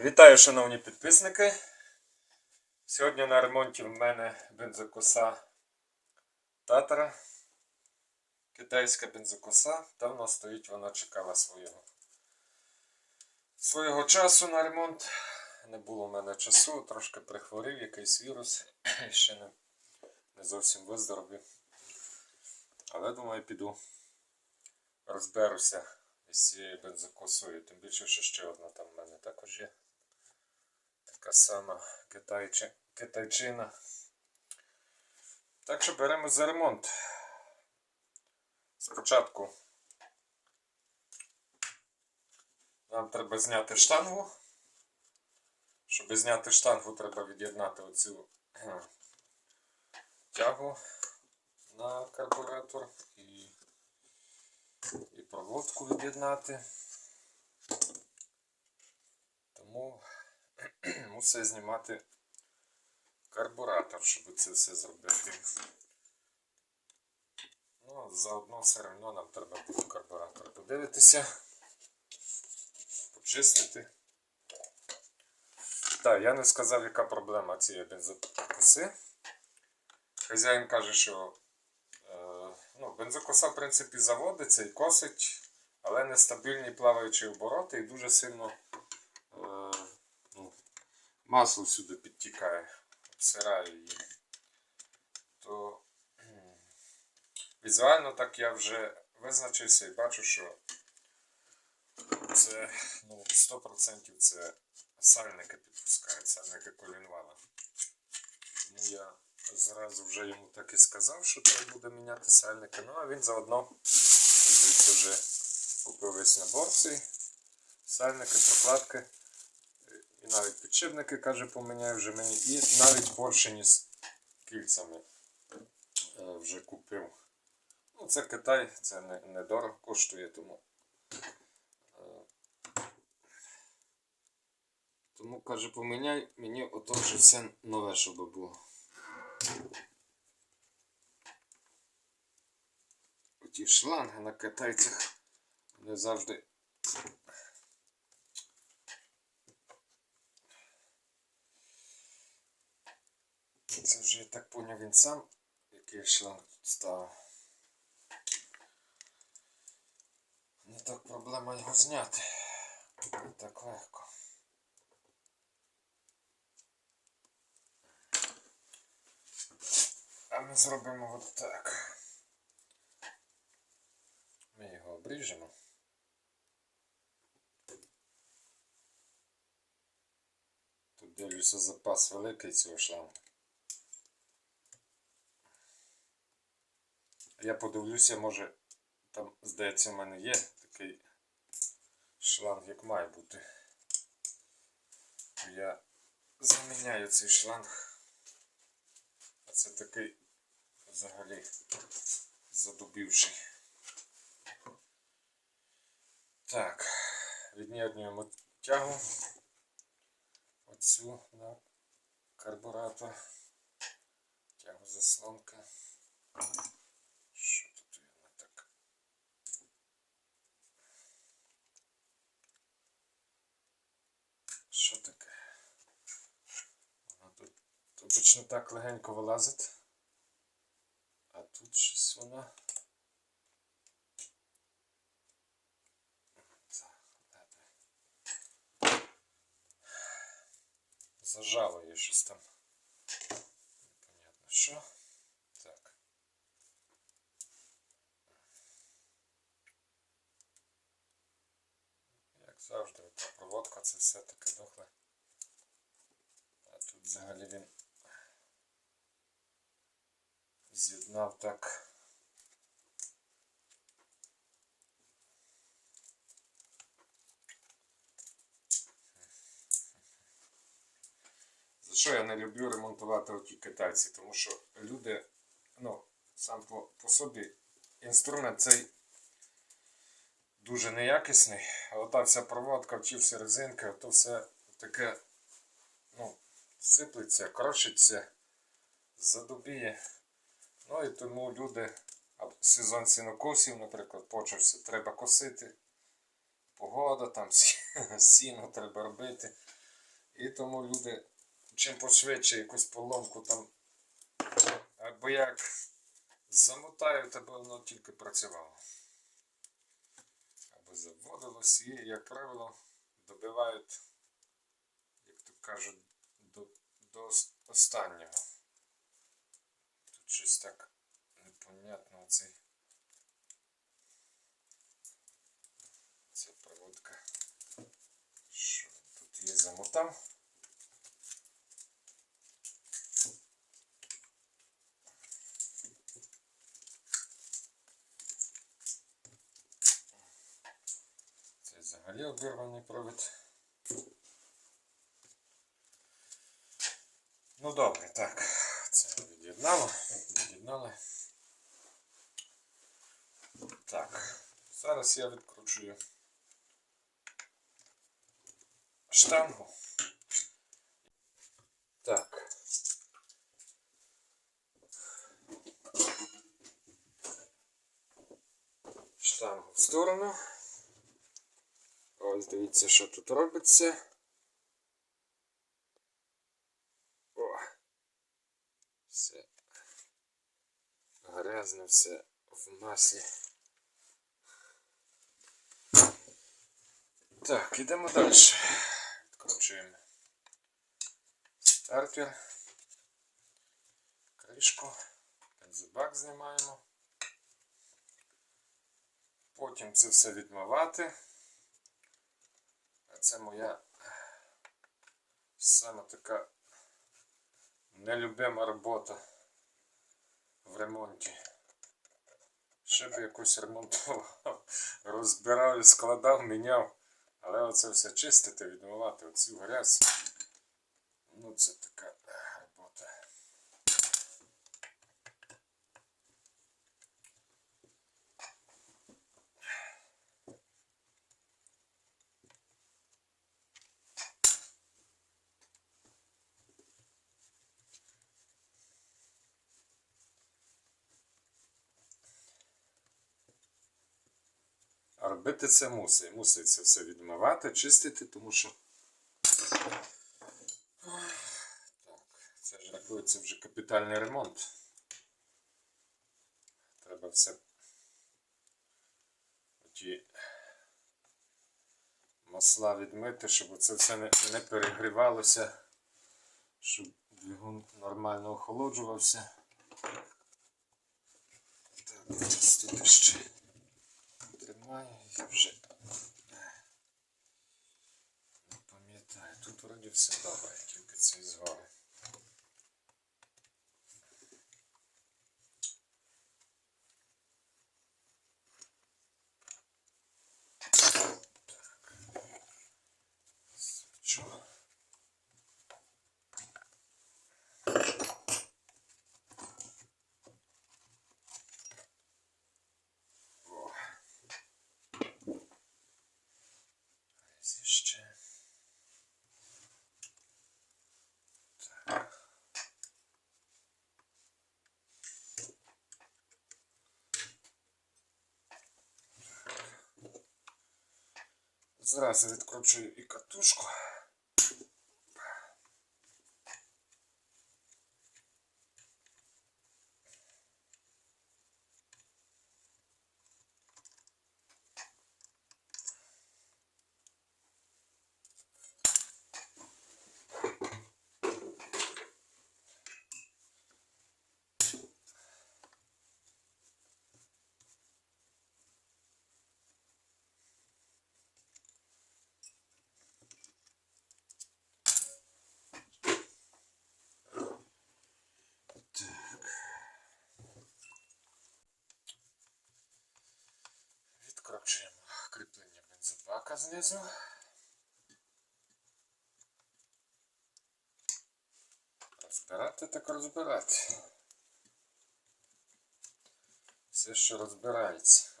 Вітаю, шановні підписники. Сьогодні на ремонті в мене бензокоса Татара. Китайська бензокоса. Давно стоїть, вона чекала свого, свого часу на ремонт. Не було в мене часу, трошки прихворів якийсь вірус. Ще не, не зовсім виздоровів. Але думаю, піду розберуся із цією бензокосою. Тим більше, що ще одна там в мене також є. Така сама китайчи, китайчина. Так що беремо за ремонт. Спочатку нам треба зняти штангу. Щоб зняти штангу, треба від'єднати оцю тягу на карбуратор і, і проводку від'єднати. Тому мусить знімати карбуратор, щоб це все зробити. Ну, заодно все одно нам треба буде карбуратор подивитися, почистити. Так, я не сказав, яка проблема цієї бензокоси. Хазяїн каже, що е, ну, бензокоса, в принципі, заводиться і косить, але нестабільні плаваючі обороти і дуже сильно масло всюди підтікає, обсирає її. То візуально так я вже визначився і бачу, що це ну, 100% це сальники підпускають, сальники колінвала. Тому я зразу вже йому так і сказав, що треба буде міняти сальники. Ну а він заодно вже купив весь набор цей. Сальники, прокладки. І навіть підшипники, каже, поміняю вже мені. І навіть поршені з кільцями е, вже купив. Ну, це Китай, це не, недорого коштує, тому. е, Тому каже, поміняй мені ото вже все нове, щоб було. Оті шланги на китайцях вони завжди Це вже я так поняв він сам, який шланг тут ставив. Не так проблема його зняти. Не так легко. А ми зробимо от так. Ми його обріжемо. Тут дивлюся запас великий цього шлангу. Я подивлюся, може там, здається, в мене є такий шланг, як має бути. Я заміняю цей шланг. А це такий взагалі задубівший. Так, від'єднуємо тягу оцю на карбуратор. Тягу заслонка. Що тут вона так? Що таке? Вона тут обично так легенько вилазить. А тут щось вона. Зажало її щось там. Непонятно що. Так. Як завжди, проводка це все таке дохле. А тут взагалі він з'єднав так. За що я не люблю ремонтувати оті китайці? Тому що люди, ну, сам по, по собі інструмент цей дуже неякісний. А ота вся проводка, чи всі резинки, то все таке, ну, сиплеться, крошиться, задубіє. Ну і тому люди, сезон сінокосів, наприклад, почався, треба косити. Погода, там сіно треба робити. І тому люди чим пошвидше якусь поломку там або як замотають, аби воно тільки працювало. Або заводилось і, як правило, добивають, як то кажуть, до, до останнього. Щось так непонятно цей. Ця проводка. Що тут є замотав? Це взагалі обірваний провід. Ну добре, так. Це від'єднало. Від'єднали. Так. Зараз я відкручую штангу. Так. Штангу в сторону. Ось дивіться, що тут робиться. О. Все. Грязне все в маслі. Так, ідемо далі. Відкручуємо стартер. Кришку. Бензобак знімаємо. Потім це все відмивати. А це моя саме така нелюбима робота в ремонті. Щоб якось ремонтував, розбирав, складав, міняв. Але оце все чистити, відмивати оцю грязь. Ну це така е, робота. А робити це мусить. Мусить це все відмивати, чистити, тому що. Так, це ж рахується вже капітальний ремонт. Треба все. Оті масла відмити, щоб це все не, не перегрівалося, щоб двигун нормально охолоджувався. Так, ось тут ще я вже не пам'ятаю. Тут вроді все добре, тільки цей згори. Що? О. Ось ще. Так. Зразу відкручую і катушку. Відкручуємо бензобака знизу. Розбирати так розбирати. Все, що розбирається.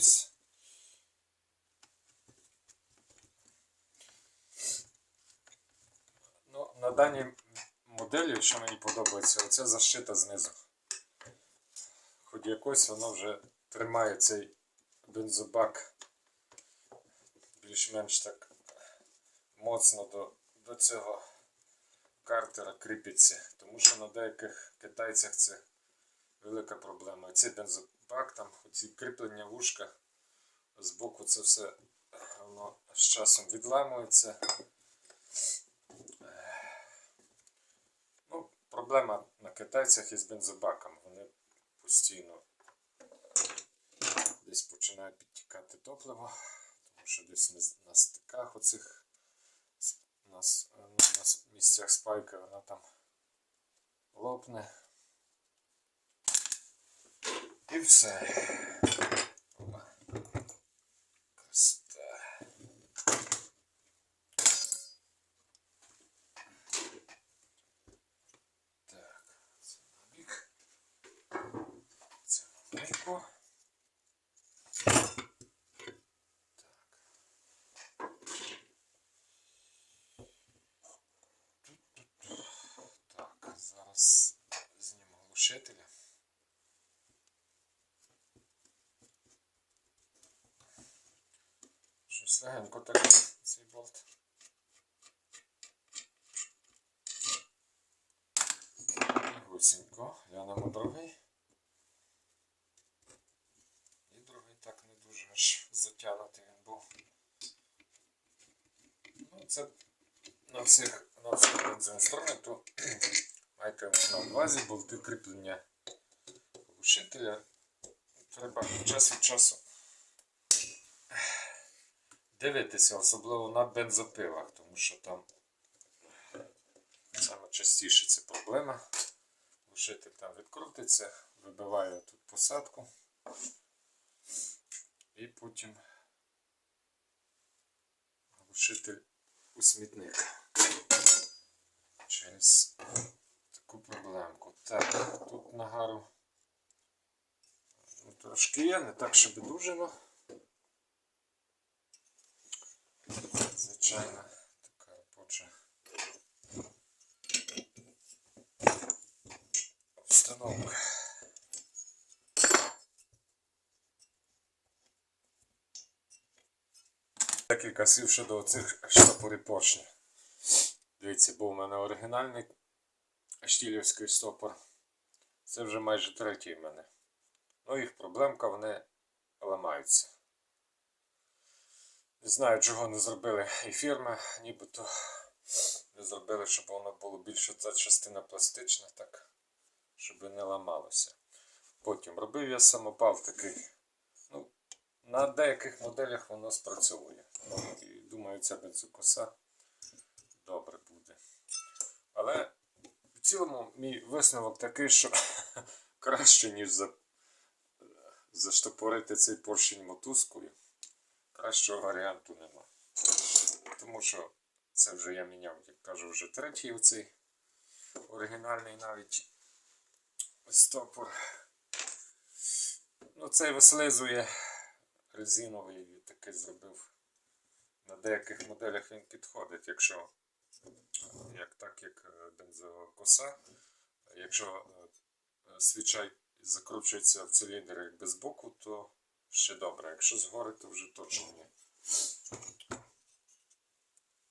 Кліпс. Ну, на даній моделі, що мені подобається, оця защита знизу. Хоч якось воно вже тримає цей бензобак більш-менш так моцно до, до цього картера кріпиться. Тому що на деяких китайцях це велика проблема. Цей бензобак, там ці кріплення вушка, з боку це все воно з часом відламується. Ну, проблема на китайцях із бензобаком. Вони постійно десь починає підтікати топливо, тому що десь на, стиках оцих на, ну, на місцях спайки вона там лопне. І все. Опа. Красота. Так, це на бік. Це на мийку. Так. Так, зараз зніму глушителя. Щось легенько так цей болт. Гусінько, глянемо другий. І другий так не дуже аж затягнутий він був. Ну, це на всіх на всіх бензоінструменту майте на увазі болти кріплення глушителя. Треба час від часу дивитися, особливо на бензопилах, тому що там саме частіше це проблема. Глушитель там відкрутиться, вибиває тут посадку і потім глушитель у смітник через таку проблемку. Так, тут нагару ну, трошки є, не так, щоб дуже, но звичайно така робоча обстановка. Декілька слів щодо оцих штопорів поршня. Дивіться, був у мене оригінальний штілівський стопор. Це вже майже третій в мене. Ну, їх проблемка, вони ламаються. Не знаю, чого не зробили і фірма, нібито не зробили, щоб воно було більше ця частина пластична, так, щоб не ламалося. Потім робив я самопал такий. Ну, на деяких моделях воно спрацьовує. І думаю, ця бензокоса добре буде. Але в цілому мій висновок такий, що краще, ніж за, заштопорити цей поршень мотузкою. Кращого варіанту нема. Тому що це вже я міняв, як кажу, вже третій оцей оригінальний навіть стопор. Ну, цей вислизує резиновий, такий зробив. На деяких моделях він підходить, якщо як так, як е, бензокоса. Якщо е, свіча закручується в циліндр якби з боку, то ще добре. Якщо згори, то вже точно ні.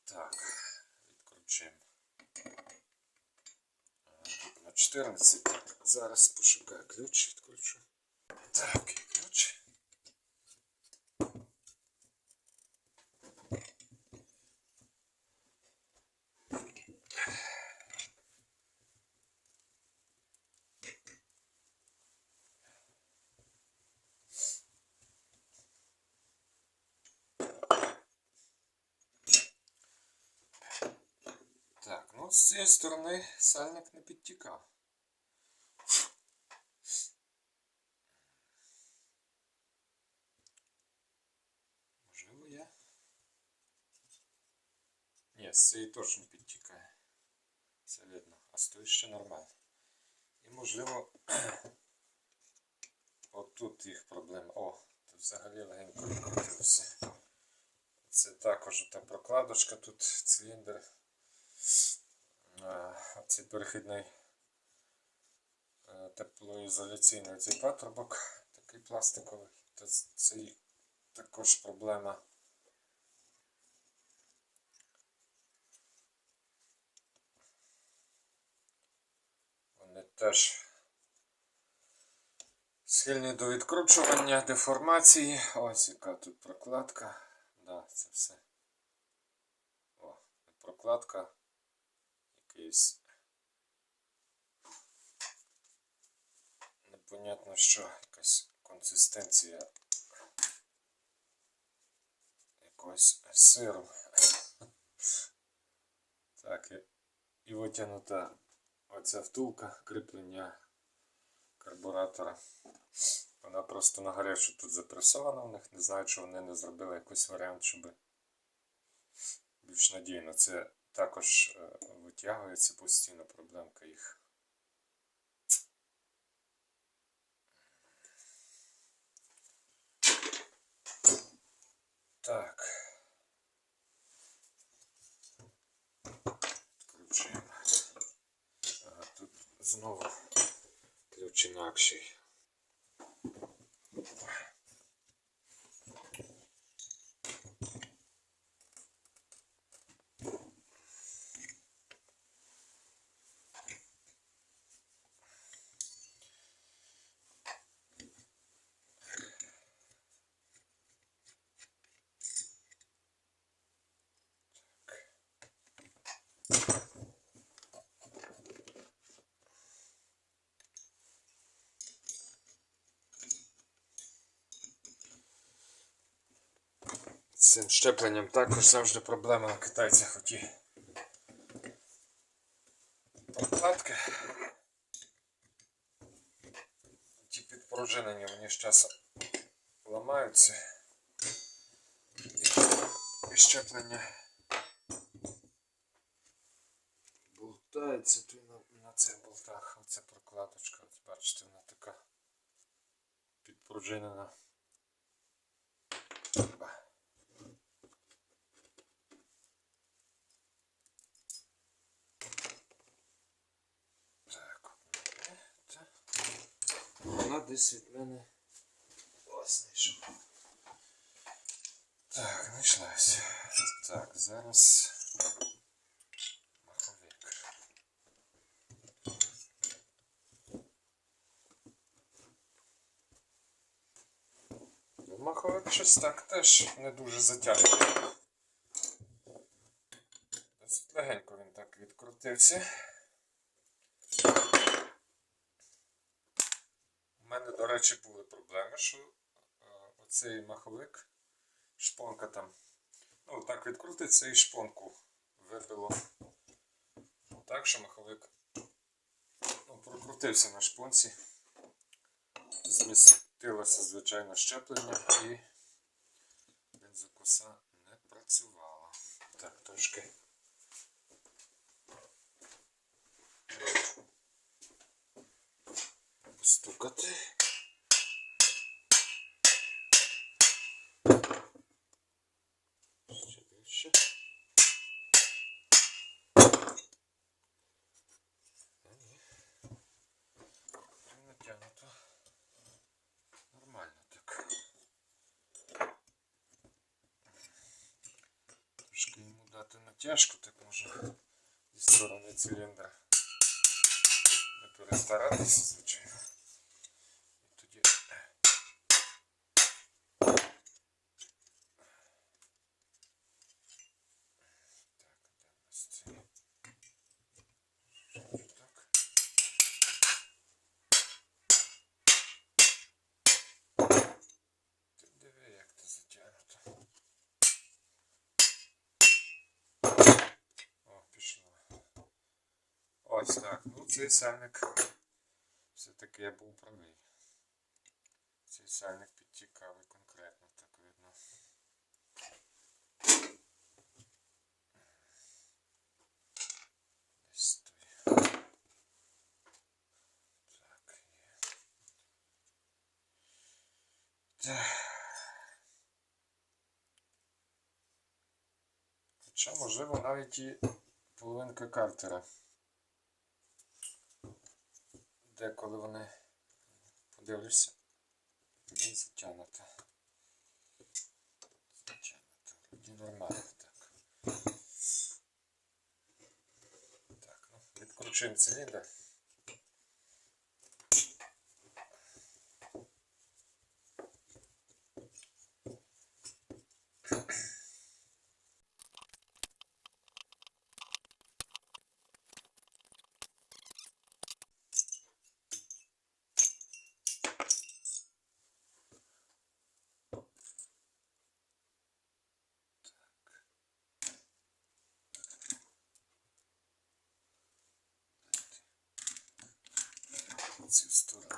Так, відкручуємо. Е, на 14. Зараз пошукаю ключ, відключу. Так, і ключ. Так, ну з цієї сторони сальник не підтікав. Можливо, є. Ні, з цієї точно підтікає. Це видно. А з тої ще нормально. І можливо. Отут їх проблема. О, взагалі легенько відкрутився. Це також та прокладочка тут, циліндр. А, Цей перехідний е, теплоізоляційний цей патрубок, такий пластиковий. Та Це також проблема. Вони теж схильні до відкручування, деформації. Ось яка тут прокладка. Да, це все. О, прокладка. Якийсь. Непонятно що, якась консистенція якогось сиру. Так, і, витягнута оця втулка кріплення карбуратора. Вона просто на гарячу тут запресована в них. Не знаю, чи вони не зробили якийсь варіант, щоб більш надійно. Це також е, витягується постійно проблемка їх. Так. Відкручуємо. Ага, тут знову ключ інакший. Цим щепленням також завжди проблема на китайцях оті прокладки. Ті підпружинені, вони з часом ламаються. І, щеплення болтається тут на, на цих болтах. Оця прокладочка, от бачите, вона така підпружинена. Ба. Так, так. Вона десь від мене. Ось знайшов. Так, знайшлася. Так, зараз. Маховик. Маховик щось так теж не дуже затягнутий. Досить легенько він так відкрутився. У мене, до речі, були проблеми, що е, оцей маховик, шпонка там, ну так відкрутиться і шпонку вибило. Так, що маховик ну, прокрутився на шпонці, змістилося звичайно щеплення і бензокоса не працювала. Так, трошки. Ось так. Ну цей сальник все-таки я був правий. Цей сальник підтікавий конкретно, так видно. Так, є. Так. Хоча, можливо, навіть і половинка картера. Деколи вони подивлюся. і. Затягнуто. Вроді нормально так. Так, ну, відкручуємо циліндр. Цю сторону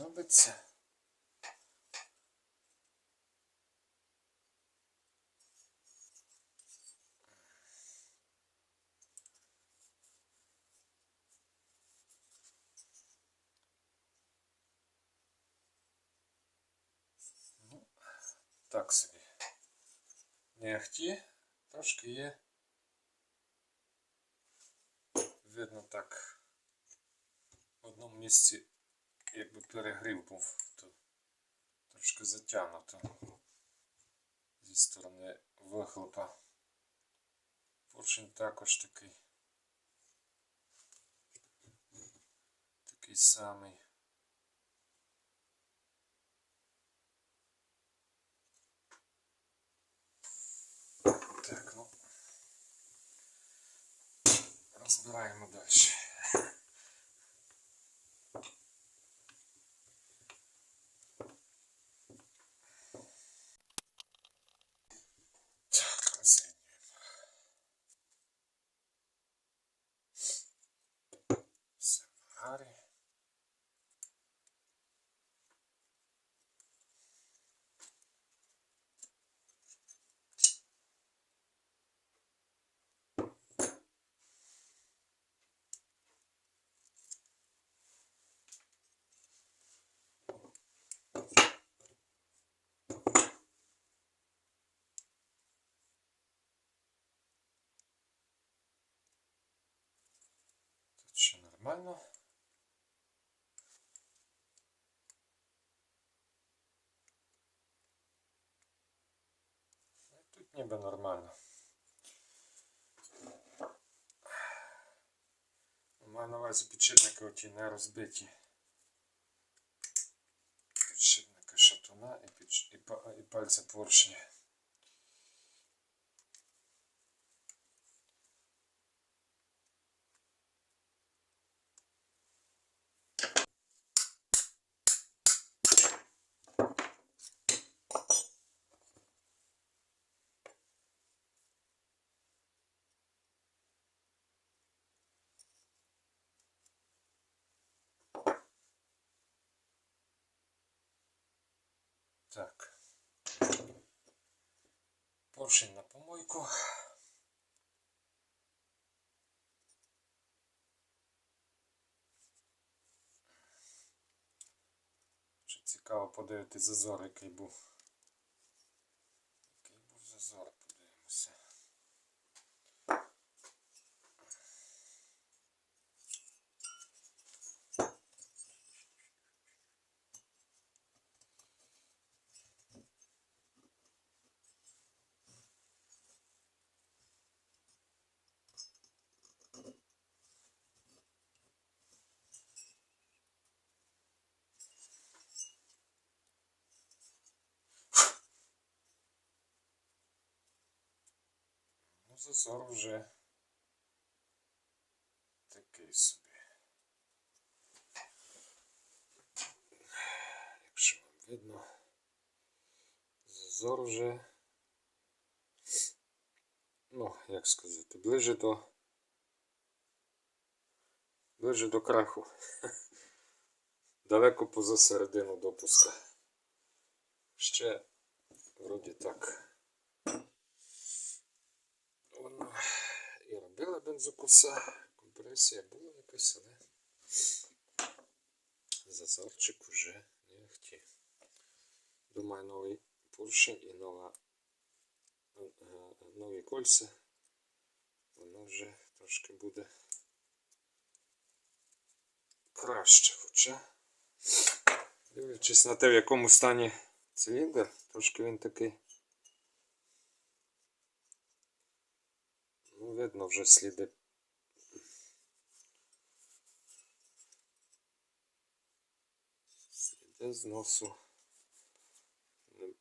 робиться? Ну, так собі. Не ахті, трошки є. Видно так. В одному місці якби перегрів був, то трошки затягнуто зі сторони вихлопа. Поршень також такий. Такий самий. Так, ну. Розбираємо далі. Так, розрівнюємо. Все в гарі. Тут ще нормально. Ну, Тут ніби нормально. Маю на увазі підшипники оті не розбиті. Підшипники шатуна і, підш... і пальця поршня. Так. Поршень на помойку. Цікаво подивитися зазор, який був. Який був зазор, подивимося. Ну, зазор вже такий собі. Якщо вам видно. зазор вже. Ну, як сказати, ближе до. Ближе до краху. Далеко поза середину допуска. Ще вроді так. Воно і робила бензокоса. Компресія була якась, але зазорчик уже не ахті. Думаю, новий поршень і нова, е, нові кольця. Воно вже трошки буде краще. Хоча, дивлячись на те, в якому стані циліндр, трошки він такий. Ну, видно вже сліди. Сліди зносу.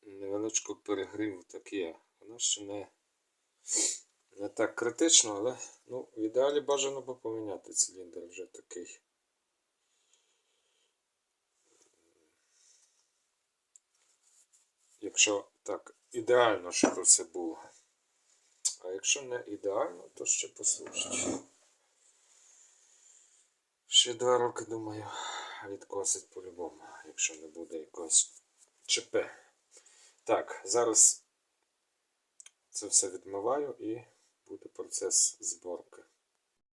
Невеличко перегрів такі. Воно ще не, не так критично, але ну, в ідеалі бажано би поміняти циліндр вже такий. Якщо так ідеально, щоб все було. Якщо не ідеально, то ще послужить. Ще два роки, думаю, відкосить по-любому, якщо не буде якогось ЧП. Так, зараз це все відмиваю і буде процес зборки.